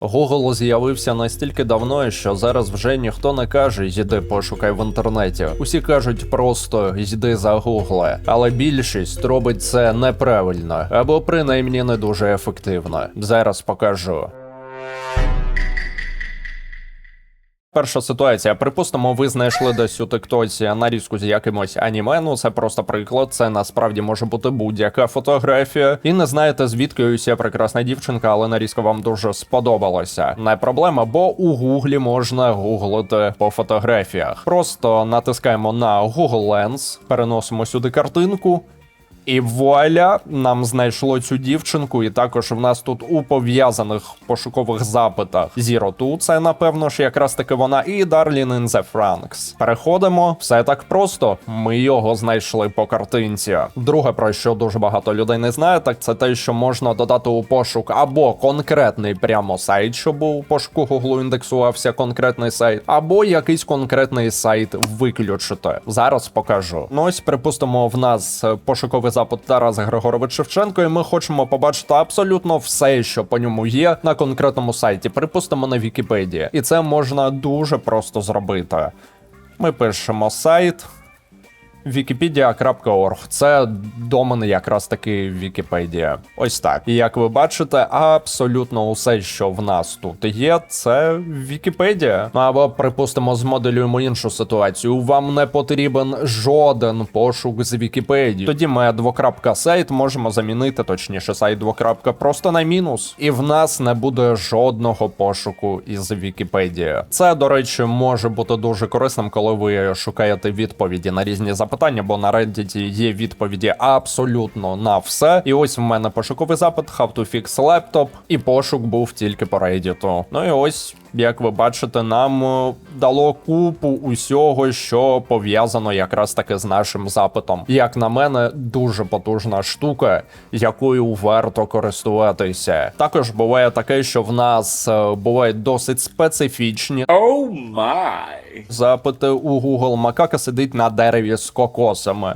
Google з'явився настільки давно, що зараз вже ніхто не каже йди пошукай в інтернеті. Усі кажуть просто йди за Google. Але більшість робить це неправильно або принаймні не дуже ефективно. Зараз покажу. Перша ситуація. Припустимо, ви знайшли десь у тиктоці нарізку з якимось аніме. Ну це просто приклад. Це насправді може бути будь-яка фотографія. І не знаєте, звідки ця прекрасна дівчинка, але нарізка вам дуже сподобалася. Не проблема, бо у гуглі можна гуглити по фотографіях. Просто натискаємо на Google Lens, переносимо сюди картинку. І вуаля, нам знайшло цю дівчинку, і також в нас тут у пов'язаних пошукових запитах Zero Two, це напевно ж якраз таки вона, і Darlene in the Franks. Переходимо, все так просто. Ми його знайшли по картинці. Друге, про що дуже багато людей не знає, так це те, що можна додати у пошук або конкретний прямо сайт, щоб у пошуку Google індексувався конкретний сайт, або якийсь конкретний сайт виключити. Зараз покажу. Ну ось, припустимо, в нас е, запит Тарас Григорович Шевченко, і ми хочемо побачити абсолютно все, що по ньому є на конкретному сайті. Припустимо на Вікіпедії. І це можна дуже просто зробити. Ми пишемо сайт. Wikipedia.org. Це домен якраз таки Вікіпедія. Ось так. І як ви бачите, абсолютно усе, що в нас тут є, це Вікіпедія. Або припустимо, змоделюємо іншу ситуацію. Вам не потрібен жоден пошук з Вікіпедії. Тоді ми двокрапка сайт можемо замінити, точніше, сайт двокрапка просто на мінус. І в нас не буде жодного пошуку із Вікіпедії. Це, до речі, може бути дуже корисним, коли ви шукаєте відповіді на різні запитання, бо на Reddit є відповіді абсолютно на все. І ось в мене пошуковий запит How to fix laptop, і пошук був тільки по Reddit. Ну і ось. Як ви бачите, нам е, дало купу усього, що пов'язано якраз таки з нашим запитом. Як на мене, дуже потужна штука, якою варто користуватися. Також буває таке, що в нас е, бувають досить специфічні Oh my. запити у Google. Макака сидить на дереві з кокосами.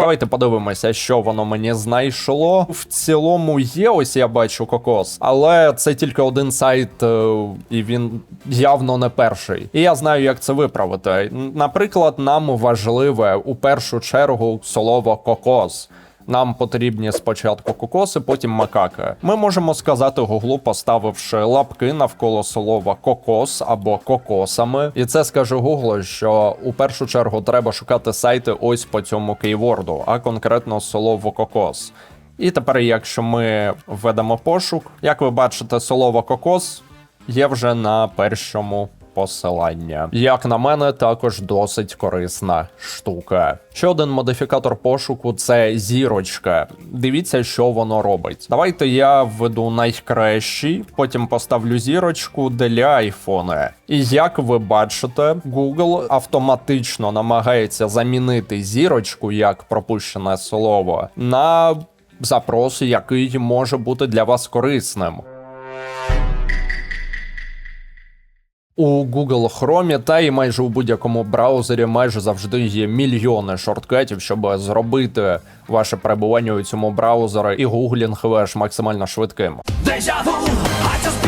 Давайте подивимося, що воно мені знайшло. В цілому є, ось я бачу кокос, але це тільки один сайт, е, і він явно не перший. І я знаю, як це виправити. Наприклад, нам важливе у першу чергу слово кокос. Нам потрібні спочатку кокоси, потім макаки. Ми можемо сказати Гуглу, поставивши лапки навколо слова кокос або кокосами. І це скаже Гуглу, що у першу чергу треба шукати сайти ось по цьому кейворду, а конкретно слово кокос. І тепер, якщо ми введемо пошук, як ви бачите, слово кокос є вже на першому посилання. Як на мене, також досить корисна штука. Ще один модифікатор пошуку це зірочка. Дивіться, що воно робить. Давайте я введу найкращий, потім поставлю зірочку для айфона. І як ви бачите, Google автоматично намагається замінити зірочку як пропущене слово на запрос, який може бути для вас корисним. У Google Chrome та і майже у будь-якому браузері майже завжди є мільйони шорткатів, щоб зробити ваше перебування у цьому браузері і гуглінг ваш максимально швидким. Deja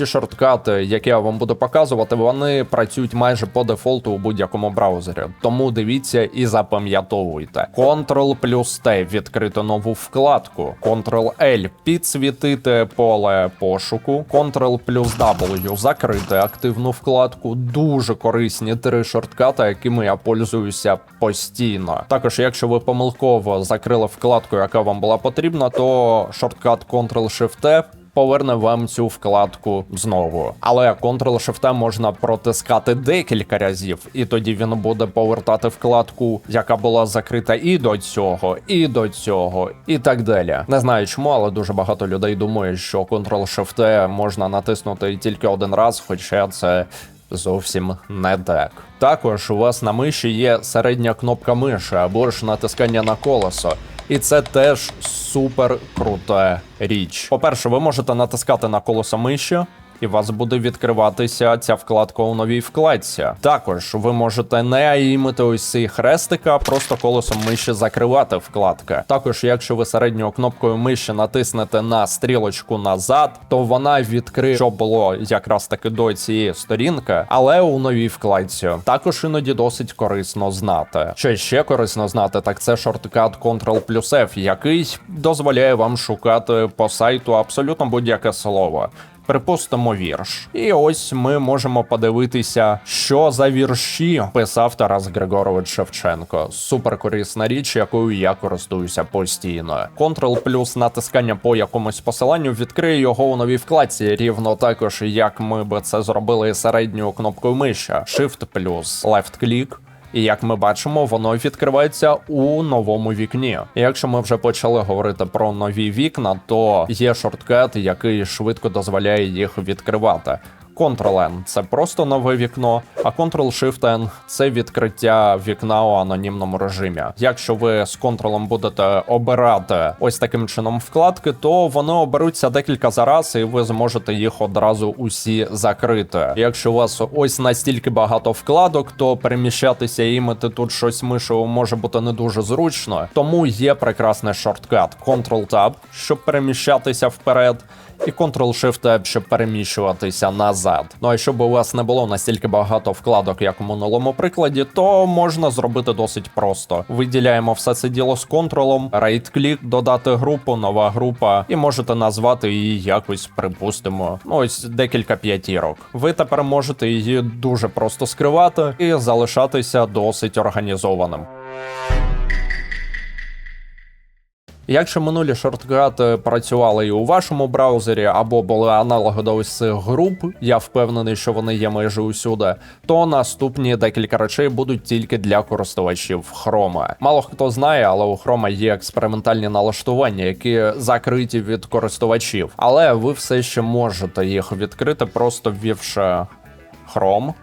Ті шорткати, які я вам буду показувати, вони працюють майже по дефолту у будь-якому браузері. Тому дивіться і запам'ятовуйте. Ctrl плюс T відкрити нову вкладку. Ctrl L підсвітити поле пошуку. Ctrl плюс W закрити активну вкладку. Дуже корисні три шорткати, якими я пользуюся постійно. Також, якщо ви помилково закрили вкладку, яка вам була потрібна, то шорткат Ctrl-Shift-T поверне вам цю вкладку знову. Але Ctrl-Shift можна протискати декілька разів, і тоді він буде повертати вкладку, яка була закрита і до цього, і до цього, і так далі. Не знаю чому, але дуже багато людей думає, що Ctrl-Shift можна натиснути тільки один раз, хоча це. Зовсім не так. Також у вас на миші є середня кнопка миші або ж натискання на колесо. І це теж супер крута річ. По-перше, ви можете натискати на колесо миші, і у вас буде відкриватися ця вкладка у новій вкладці. Також ви можете не аїмити ось цей хрестик, а просто колесом миші закривати вкладки. Також, якщо ви середньою кнопкою миші натиснете на стрілочку назад, то вона відкриє, що було якраз таки до цієї сторінки, але у новій вкладці. Також іноді досить корисно знати. Що ще корисно знати, так це шорткат Ctrl плюс F, який дозволяє вам шукати по сайту абсолютно будь-яке слово. Припустимо вірш. І ось ми можемо подивитися, що за вірші писав Тарас Григорович Шевченко. Суперкорисна річ, якою я користуюся постійно. Ctrl плюс натискання по якомусь посиланню відкриє його у новій вкладці, рівно також як ми би це зробили середньою кнопкою миші. Shift плюс left click. І як ми бачимо, воно відкривається у новому вікні. І якщо ми вже почали говорити про нові вікна, то є шорткат, який швидко дозволяє їх відкривати. Ctrl-N – це просто нове вікно, а Ctrl-Shift-N – це відкриття вікна у анонімному режимі. Якщо ви з Ctrl будете обирати ось таким чином вкладки, то вони оберуться декілька за раз, і ви зможете їх одразу усі закрити. Якщо у вас ось настільки багато вкладок, то переміщатися і імити тут щось мишею може бути не дуже зручно. Тому є прекрасний шорткат Ctrl-Tab, щоб переміщатися вперед і Ctrl-Shift-Tab, щоб переміщуватися назад. Ну а щоб у вас не було настільки багато вкладок, як у минулому прикладі, то можна зробити досить просто. Виділяємо все це діло з контролом, right-клік, додати групу, нова група, і можете назвати її якось, припустимо, ну ось декілька п'ятірок. Ви тепер можете її дуже просто скривати і залишатися досить організованим. Якщо минулі шорткати працювали і у вашому браузері, або були аналоги до ось цих груп, я впевнений, що вони є майже усюди, то наступні декілька речей будуть тільки для користувачів Chrome. Мало хто знає, але у Chrome є експериментальні налаштування, які закриті від користувачів. Але ви все ще можете їх відкрити, просто ввівши Chrome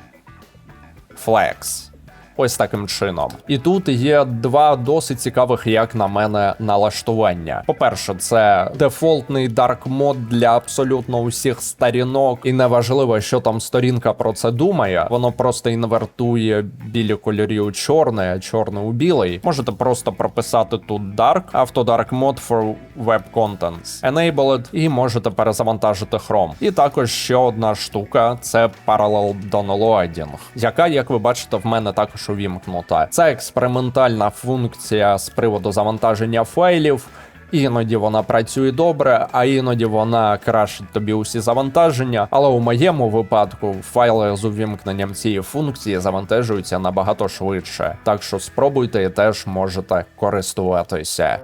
Flex. Ось таким чином. І тут є два досить цікавих, як на мене, налаштування. По-перше, це дефолтний дарк мод для абсолютно усіх сторінок, і неважливо, що там сторінка про це думає. Воно просто інвертує білі кольорі у чорне, а чорне у білий. Можете просто прописати тут Dark, Auto Dark Mode for Web Contents, Enabled, і можете перезавантажити Chrome. І також ще одна штука це Parallel Downloading, яка, як ви бачите, в мене також увімкнута. Це експериментальна функція з приводу завантаження файлів. Іноді вона працює добре, а іноді вона крашить тобі усі завантаження. Але у моєму випадку файли з увімкненням цієї функції завантажуються набагато швидше. Так що спробуйте і теж можете користуватися.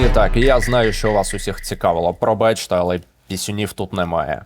І так, я знаю, що вас усіх цікавило. Пробачте, але пісюнів тут немає.